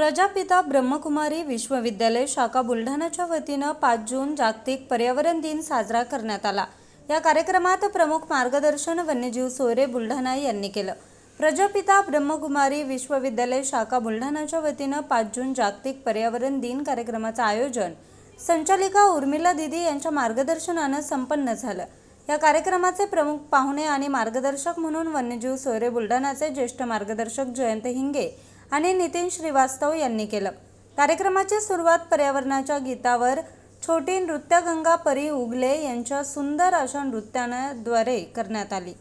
प्रजापिता ब्रह्मकुमारी विश्वविद्यालय शाखा बुलढाणाच्या वतीनं पाच जून जागतिक पर्यावरण दिन साजरा करण्यात आला. या कार्यक्रमात प्रमुख मार्गदर्शन वन्यजीव सोयरे बुलढाणा यांनी केलं. प्रजापिता ब्रह्मकुमारी विश्वविद्यालय शाखा बुलढाणाच्या वतीनं पाच जून जागतिक पर्यावरण दिन कार्यक्रमाचं आयोजन संचालिका उर्मिला दिदी यांच्या मार्गदर्शनानं संपन्न झालं. या कार्यक्रमाचे प्रमुख पाहुणे आणि मार्गदर्शक म्हणून वन्यजीव सोयरे बुलढाणाचे ज्येष्ठ मार्गदर्शक जयंत हिंगे आणि नितीन श्रीवास्तव यांनी केलं. कार्यक्रमाची सुरुवात पर्यावरणाच्या गीतावर छोटी नृत्यगंगा परी उगले यांच्या सुंदर अशा नृत्यानाद्वारे करण्यात आली.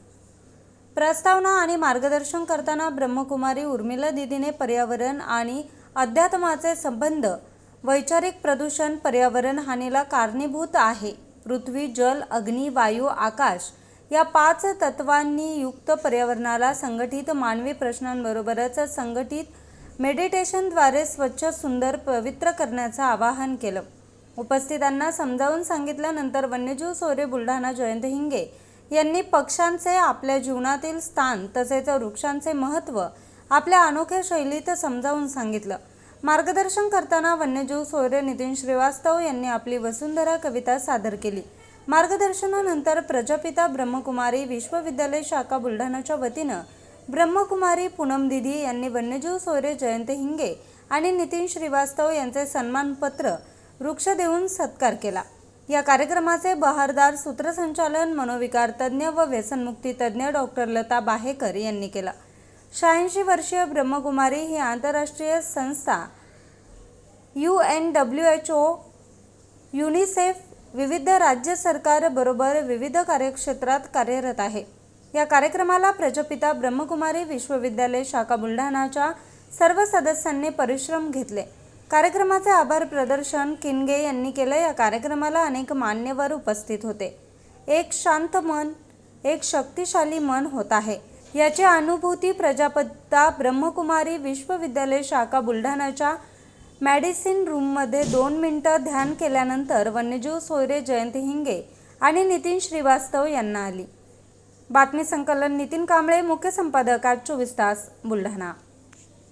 प्रस्तावना आणि मार्गदर्शन करताना ब्रह्मकुमारी उर्मिला दिदीने पर्यावरण आणि अध्यात्माचे संबंध वैचारिक प्रदूषण पर्यावरण हानीला कारणीभूत आहे. पृथ्वी जल अग्नी वायू आकाश या पाच तत्वांनी युक्त पर्यावरणाला संघटित मानवी प्रश्नांबरोबरच संघटित मेडिटेशनद्वारे स्वच्छ सुंदर पवित्र करण्याचं आवाहन केलं. उपस्थितांना समजावून सांगितल्यानंतर वन्यजीव सोरे बुलढाणा जयंत हिंगे यांनी पक्ष्यांचे आपल्या जीवनातील स्थान तसेच वृक्षांचे महत्त्व आपल्या अनोख्या शैलीत समजावून सांगितलं. मार्गदर्शन करताना वन्यजीव सोयरे नितीन श्रीवास्तव यांनी आपली वसुंधरा कविता सादर केली. मार्गदर्शनानंतर प्रजापिता ब्रह्मकुमारी विश्वविद्यालय शाखा बुलढाणाच्या वतीनं ब्रह्मकुमारी पूनम दिदी यांनी वन्यजीव सोयरे जयंत हिंगे आणि नितीन श्रीवास्तव यांचे सन्मानपत्र वृक्ष देऊन सत्कार केला. या कार्यक्रमाचे बहारदार सूत्रसंचालन मनोविकार तज्ज्ञ व व्यसनमुक्ती तज्ज्ञ डॉक्टर लता बाहेकर यांनी केलं. शहाऐंशी वर्षीय ब्रह्मकुमारी ही आंतरराष्ट्रीय संस्था U N W H O UNICEF विविध राज्य सरकारबरोबर विविध कार्यक्षेत्रात कार्यरत आहे. या कार्यक्रमाला प्रजपिता ब्रह्मकुमारी विश्वविद्यालय शाखा बुलढाणाच्या सर्व सदस्यांनी परिश्रम घेतले. कार्यक्रमाचे आभार प्रदर्शन किनगे यांनी केलं. या कार्यक्रमाला अनेक मान्यवर उपस्थित होते. एक शांत मन एक शक्तिशाली मन होत आहे. याची अनुभूती प्रजापत्ता ब्रह्मकुमारी विश्वविद्यालय शाखा बुलढाणाच्या मॅडिसिन रूममध्ये दोन मिनटं ध्यान केल्यानंतर वन्यजीव सोयरे जयंत हिंगे आणि नितीन श्रीवास्तव यांना आली. बातमी संकलन नितीन कांबळे मुख्य संपादक आज चोवीस तास बुलढाणा.